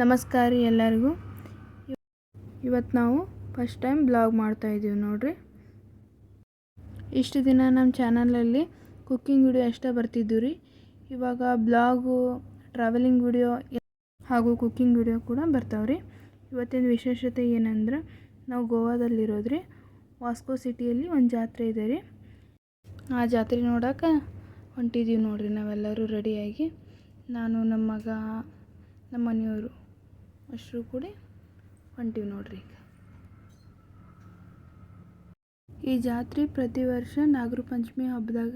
ನಮಸ್ಕಾರ ರೀ ಎಲ್ಲರಿಗೂ. ಇವತ್ತು ನಾವು ಫಸ್ಟ್ ಟೈಮ್ ಬ್ಲಾಗ್ ಮಾಡ್ತಾ ಇದ್ದೀವಿ ನೋಡ್ರಿ. ಇಷ್ಟು ದಿನ ನಮ್ಮ ಚಾನಲಲ್ಲಿ ಕುಕ್ಕಿಂಗ್ ವಿಡಿಯೋ ಅಷ್ಟೇ ಬರ್ತಿದ್ದು ರೀ. ಇವಾಗ ಬ್ಲಾಗು ಟ್ರಾವೆಲಿಂಗ್ ವಿಡಿಯೋ ಹಾಗೂ ಕುಕ್ಕಿಂಗ್ ವಿಡಿಯೋ ಕೂಡ ಬರ್ತಾವೆ ರೀ. ಇವತ್ತಿನ ವಿಶೇಷತೆ ಏನಂದ್ರೆ ನಾವು ಗೋವಾದಲ್ಲಿರೋದ್ರಿ. ವಾಸ್ಕೋ ಸಿಟಿಯಲ್ಲಿ ಒಂದು ಜಾತ್ರೆ ಇದೆ ರೀ. ಆ ಜಾತ್ರೆ ನೋಡೋಕೆ ಹೊಂಟಿದ್ದೀವಿ ನೋಡಿರಿ ನಾವೆಲ್ಲರೂ ರೆಡಿಯಾಗಿ ನಾನು ನಮ್ಮ ಮಗ ನಮ್ಮ ಮನೆಯವರು. ಅಷ್ಟರು ಕೂಡಿ ಹೊಂಟೀವಿ ನೋಡ್ರಿ ಈಗ. ಈ ಜಾತ್ರೆ ಪ್ರತಿ ವರ್ಷ ನಾಗರ ಪಂಚಮಿ ಹಬ್ಬದಾಗ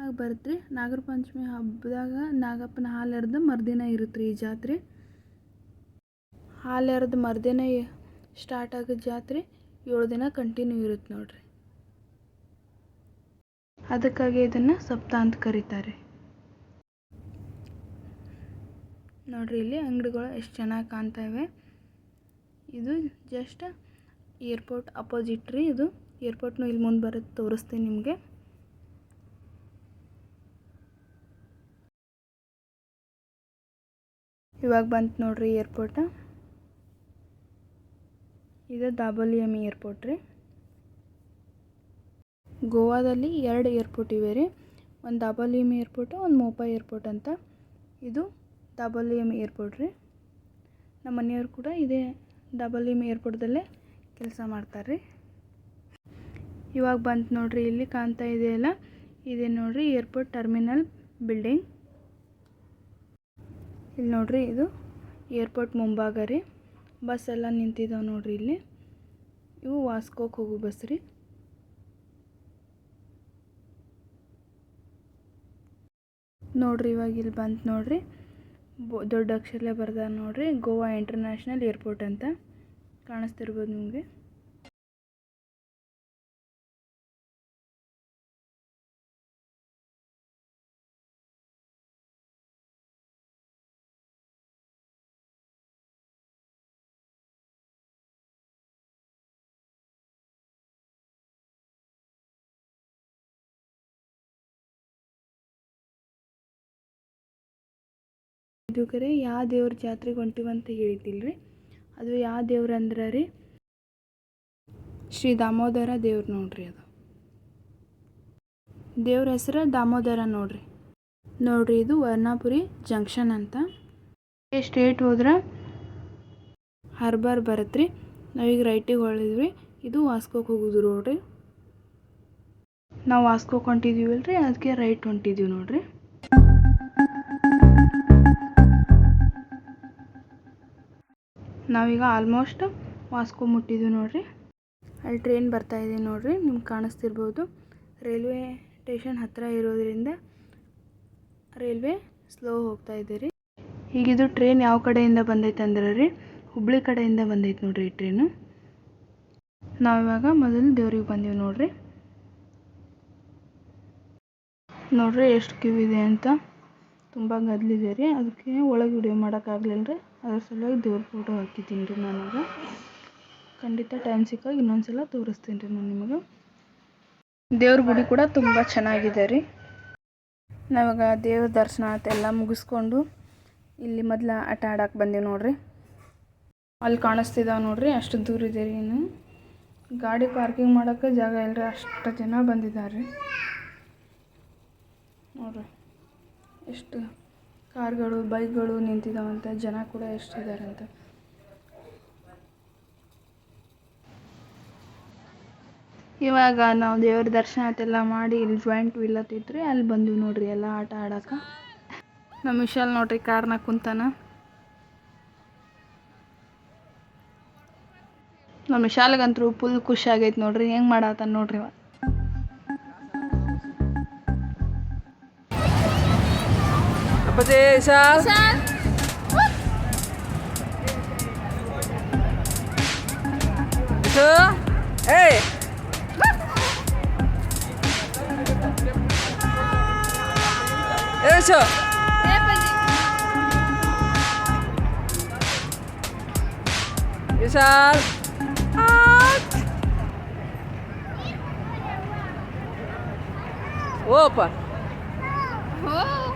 ಆಗ ಬರುತ್ತೆ ನಾಗರ ಪಂಚಮಿ ಹಬ್ಬದಾಗ ನಾಗಪ್ಪನ ಹಾಲು ಎರೆದು ಮರುದಿನ ಇರುತ್ತೆ ಈ ಜಾತ್ರೆ. ಹಾಲು ಎರೆದು ಮರುದಿನ ಸ್ಟಾರ್ಟ್ ಆಗೋ ಜಾತ್ರೆ ಏಳು ದಿನ ಕಂಟಿನ್ಯೂ ಇರುತ್ತೆ ನೋಡ್ರಿ. ಅದಕ್ಕಾಗಿ ಇದನ್ನು ಸಪ್ತ ಅಂತ ಕರೀತಾರೆ. ನೋಡ್ರಿ, ಇಲ್ಲಿ ಅಂಗಡಿಗಳು ಎಷ್ಟು ಚೆನ್ನಾಗಿ ಕಾಣ್ತಾ ಇದು ಜಸ್ಟ್ ಏರ್ಪೋರ್ಟ್ ಅಪೋಸಿಟ್ ರೀ ಇದು. ಏರ್ಪೋರ್ಟ್ನು ಇಲ್ಲಿ ಮುಂದೆ ಬರುತ್ತೆ ತೋರಿಸ್ತೀನಿ ನಿಮಗೆ. ಇವಾಗ ಬಂತು ನೋಡ್ರಿ ಏರ್ಪೋರ್ಟ ಇದು ದಾಬೋಲಿಯಮಿ ಏರ್ಪೋರ್ಟ್ ರೀ. ಗೋವಾದಲ್ಲಿ ಎರಡು ಏರ್ಪೋರ್ಟ್ ಇವೆ ರೀ. ಒಂದು ದಾಬೋಲಿಯಮಿ ಏರ್ಪೋರ್ಟು ಒಂದು ಮೋಪಾ ಏರ್ಪೋರ್ಟ್ ಅಂತ. ಇದು ದಾಬೋಲಿಯಮಿ ಏರ್ಪೋರ್ಟ್ ರೀ. ನಮ್ಮ ಮನೆಯವ್ರು ಕೂಡ ಇದೇ ದಾಬೋಲಿಯಮಿ ಏರ್ಪೋರ್ಟ್ದಲ್ಲೇ ಕೆಲಸ ಮಾಡ್ತಾರೆ ರೀ. ಇವಾಗ ಬಂತು ನೋಡಿರಿ, ಇಲ್ಲಿ ಕಾಣ್ತಾ ಇದೆಯಲ್ಲ ಇದೆ ನೋಡಿರಿ ಏರ್ಪೋರ್ಟ್ ಟರ್ಮಿನಲ್ ಬಿಲ್ಡಿಂಗ್ ಇಲ್ಲಿ ನೋಡಿರಿ ಇದು ಏರ್ಪೋರ್ಟ್ ಮುಂಭಾಗ ರೀ. ಬಸ್ ಎಲ್ಲ ನಿಂತಿದ್ದಾವೆ ನೋಡಿರಿ ಇಲ್ಲಿ. ಇವು ವಾಸ್ಕೋಕ್ಕೆ ಹೋಗೋ ಬಸ್ ರೀ. ನೋಡಿರಿ ಇವಾಗ ಇಲ್ಲಿ ಬಂತು ನೋಡ್ರಿ. ದೊಡ್ಡ ಅಕ್ಷರಲ್ಲೇ ಬರ್ದಾರ ನೋಡ್ರಿ ಗೋವಾ ಇಂಟರ್ನ್ಯಾಷನಲ್ ಏರ್ಪೋರ್ಟ್ ಅಂತ ಕಾಣಿಸ್ತಿರ್ಬೋದು ನಿಮಗೆ. ಇದು ಕರೆ ಯಾವ ದೇವ್ರ ಜಾತ್ರೆಗೆ ಹೊಂಟಿವಂತ ಹೇಳಿದ್ದಿಲ್ರಿ. ಅದು ಯಾವ ದೇವ್ರ ಅಂದ್ರ ರೀ, ಶ್ರೀ ದಾಮೋದರ ದೇವ್ರ ನೋಡ್ರಿ ಅದು. ದೇವ್ರ ಹೆಸರು ದಾಮೋದರ ನೋಡ್ರಿ. ನೋಡ್ರಿ ಇದು ವರ್ಣಾಪುರಿ ಜಂಕ್ಷನ್ ಅಂತ. ಸ್ಟ್ರೇಟ್ ಹೋದ್ರೆ ಹರ್ಬರ್ ಬರುತ್ತೆ ರೀ. ನಾವೀಗ ರೈಟಿಗೆ ಹೊಳಿದ್ವಿ ಇದು ವಾಸ್ಕೋಕ್ಕೆ ಹೋಗೋದು ನೋಡ್ರಿ. ನಾವು ಹೊಂಟಿದ್ದೀವಲ್ಲ ಅಲ್ರಿ ಅದಕ್ಕೆ ರೈಟ್ ಹೊಂಟಿದೀವಿ ನೋಡ್ರಿ. ನಾವೀಗ ಆಲ್ಮೋಸ್ಟ್ ವಾಸ್ಕೋ ಮುಟ್ಟಿದ್ದೀವಿ ನೋಡಿರಿ. ಅಲ್ಲಿ ಟ್ರೈನ್ ಬರ್ತಾ ಇದೆ ನೋಡ್ರಿ, ನಿಮ್ಗೆ ಕಾಣಿಸ್ತಿರ್ಬೋದು. ರೈಲ್ವೆ ಸ್ಟೇಷನ್ ಹತ್ತಿರ ಇರೋದ್ರಿಂದ ರೈಲ್ವೆ ಸ್ಲೋ ಹೋಗ್ತಾ ಇದೆ ರೀ. ಈಗಿದು ಟ್ರೈನ್ ಯಾವ ಕಡೆಯಿಂದ ಬಂದೈತೆ ಅಂದ್ರೆ ರೀ ಹುಬ್ಳಿ ಕಡೆಯಿಂದ ಬಂದೈತೆ ನೋಡ್ರಿ ಈ ಟ್ರೈನು ನಾವಿವಾಗ ಮೊದಲು ದೇವ್ರಿಗೆ ಬಂದೀವಿ ನೋಡ್ರಿ. ನೋಡ್ರಿ ಎಷ್ಟು ಕ್ಯೂ ಇದೆ ಅಂತ. ತುಂಬ ಗದ್ದಲಿದೆ ರೀ. ಅದಕ್ಕೆ ಒಳಗೆ ವಿಡಿಯೋ ಮಾಡೋಕ್ಕಾಗಲಿಲ್ಲ ರೀ ಅದ್ರ ಸಲುವಾಗಿ ದೇವ್ರ ಫೋಟೋ ಹಾಕಿದ್ದೀನಿ ರೀ ನನಗೆ. ಖಂಡಿತ ಟೈಮ್ ಸಿಕ್ಕಾಗ ಇನ್ನೊಂದು ಸಲ ತೋರಿಸ್ತೀನಿ ರೀ ನಾನು ನಿಮಗೆ. ದೇವ್ರ ಗುಡಿ ಕೂಡ ತುಂಬ ಚೆನ್ನಾಗಿದೆ ರೀ. ನಾವಾಗ ದೇವ್ರ ದರ್ಶನ ಎಲ್ಲ ಮುಗಿಸ್ಕೊಂಡು ಇಲ್ಲಿ ಮೊದಲ ಆಟ ಆಡಕ್ಕೆ ಬಂದೀವಿ ನೋಡ್ರಿ. ಅಲ್ಲಿ ಕಾಣಿಸ್ತಿದ್ದಾವೆ ನೋಡ್ರಿ, ಅಷ್ಟು ದೂರ ಇದೆ ರೀ ಇನ್ನು. ಗಾಡಿ ಪಾರ್ಕಿಂಗ್ ಮಾಡೋಕ್ಕೆ ಜಾಗ ಇಲ್ಲರಿ ಅಷ್ಟು ಜನ ಬಂದಿದ್ದಾರೆ ನೋಡ್ರಿ. ಎಷ್ಟು ಕಾರ್ಗಳು, ಬೈಕ್ಗಳು ನಿಂತಿದ್ದಾವಂತ ಜನ ಕೂಡ ಎಷ್ಟಿದ್ದಾರೆ ಅಂತ. ಇವಾಗ ನಾವು ದೇವ್ರ ದರ್ಶನ ಮಾಡಿ ಇಲ್ಲಿ ಜಾಯಿಂಟ್ ವೀಲ್ ಇದ್ರೆ ಅಲ್ಲಿ ಬಂದ್ವಿ ನೋಡ್ರಿ ಎಲ್ಲ ಆಟ ಆಡಕ್ಕೆ ನಮ್ಮ ವಿಶಾಲ್ ನೋಡ್ರಿ ಕಾರ್ನ ಕುಂತಾನ. ನಮ್ಮ ವಿಶಾಲ್ಗಂತೂ ಫುಲ್ ಖುಷಿ ಆಗೈತೆ ನೋಡ್ರಿ, ಹೆಂಗೆ ಮಾಡತ್ತಾನ ನೋಡ್ರಿ ಇವ. Competition! Two, eight! Eight! Güzel. At. Opa. Oh.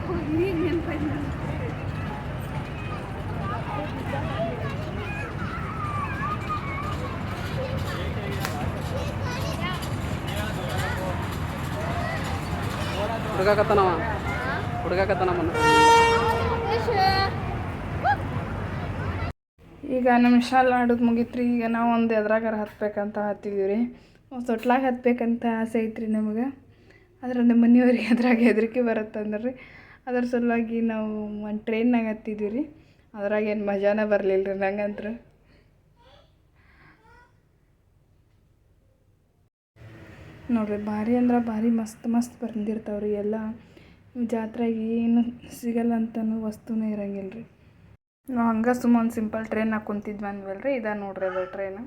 ಹುಡುಗಾಕತ್ತಾನವ? ಹುಡುಗಾಕತ್ತಾನ ಈಗ ನಮ್ಮ ಶಾಲ ಆಡೋದು ಮುಗೀತ್ರಿ, ಈಗ ನಾವು ಒಂದು ಎದ್ರಾಗಾರ ಹತ್ಬೇಕಂತ ಹತ್ತಿದೀವಿ ರೀ ತೊಟ್ಲಾಗ ಹತ್ಬೇಕಂತ ಆಸೆ ಐತ್ರಿ ನಮಗೆ. ಆದ್ರೆ ನಮ್ಮ ಮನೆಯವ್ರಿಗೆ ಅದ್ರಾಗ ಹೆದರಿಕೆ ಬರುತ್ತೆ ರೀ ಅದ್ರ ಸಲುವಾಗಿ ನಾವು ಒಂದು ಟ್ರೈನ್ನಾಗ ಹತ್ತಿದ್ವಿ ರೀ ಅದ್ರಾಗ ಏನು ಮಜಾನೇ ಬರಲಿಲ್ಲ ರೀ ನೋಡ್ರಿ, ಭಾರಿ ಅಂದ್ರೆ ಭಾರಿ ಮಸ್ತ್ ಮಸ್ತ್ ಬಂದಿರ್ತಾವ್ರಿ ಎಲ್ಲ. ಜಾತ್ರೆಗೆ ಏನು ಸಿಗಲ್ಲ ಅಂತನೂ ವಸ್ತುನೇ ಇರಂಗಿಲ್ಲ ರೀ ನಾವು ಹಂಗೆ ಸುಮ್ಮ ಒಂದು ಸಿಂಪಲ್ ಟ್ರೈನ್ ಕುಂತಿದ್ವಿ ಅಂದ್ವಲ್ಲ ರೀ ಇದ ನೋಡ್ರಿ ಅದು ಟ್ರೈನ್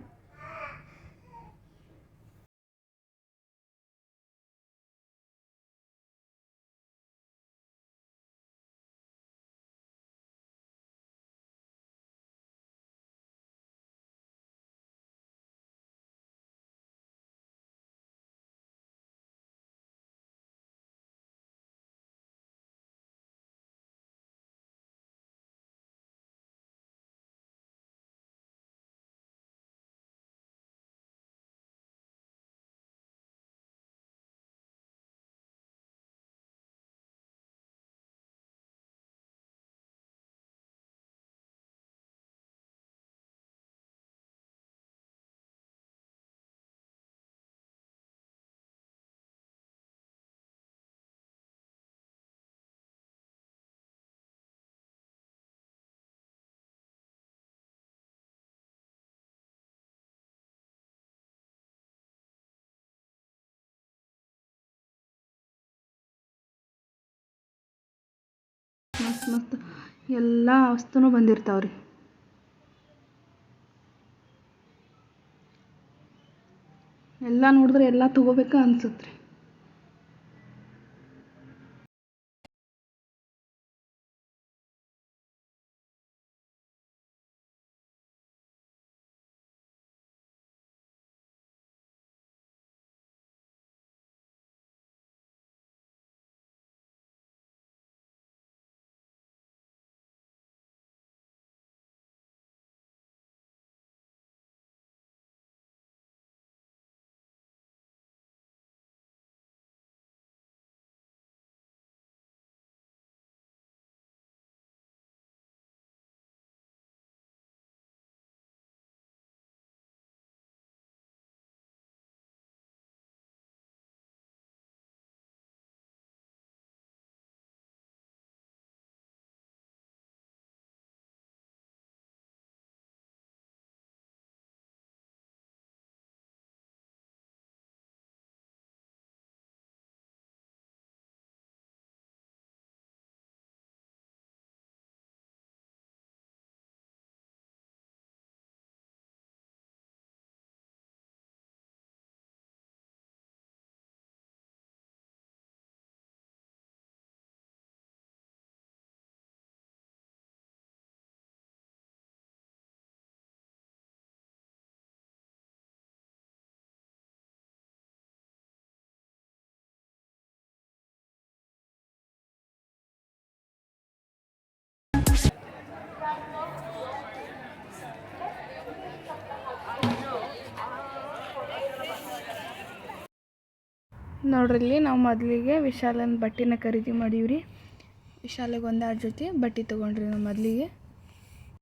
ಮಸ್ತ್ ಮಸ್ತ್. ಎಲ್ಲ ವಸ್ತುನೂ ಬಂದಿರ್ತಾವ್ರಿ. ಎಲ್ಲ ನೋಡಿದ್ರೆ ಎಲ್ಲ ತಗೋಬೇಕು ಅನ್ಸುತ್ತೆ ರೀ ನೋಡ್ರಿ ನಾವು ಮೊದಲಿಗೆ ವಿಶಾಲನ ಬಟ್ಟೆನ ಖರೀದಿ ಮಾಡೀವಿ ರೀ ವಿಶಾಲಿಗೆ ಒಂದೆರಡು ಜೊತೆ ಬಟ್ಟೆ ತೊಗೊಂಡ್ರಿ ನಾವು ಮೊದಲಿಗೆ.